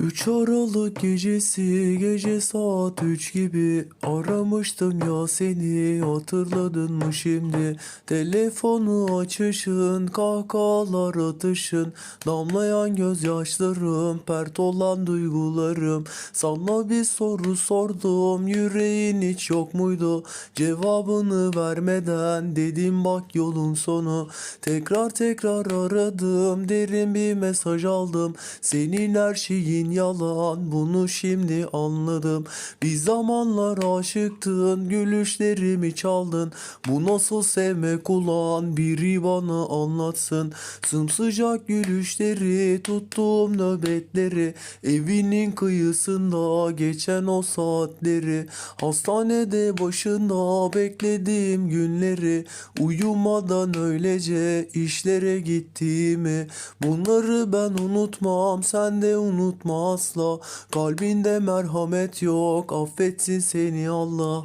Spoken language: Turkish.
Üç Aralık gecesi gece saat üç gibi. Aramıştım ya seni hatırladın mı şimdi? Telefonu açışın kahkahalar atışın. Damlayan gözyaşlarım pert olan duygularım. Sana bir soru sordum yüreğin hiç yok muydu? Cevabını vermeden dedim bak yolun sonu. Tekrar tekrar aradım derin bir mesaj aldım. Senin her şeyin yalan bunu şimdi anladım. Bir zamanlar aşıktın gülüşlerimi çaldın. Bu nasıl sevmek ulan? Biri bana anlatsın. Sımsıcak gülüşleri tuttuğum nöbetleri. Evinin kıyısında geçen o saatleri. Hastanede başında beklediğim günleri. Uyumadan öylece işlere gittiğimi. Bunları ben unutmam sen de unutma asla. Kalbinde merhamet yok. Affetsin seni Allah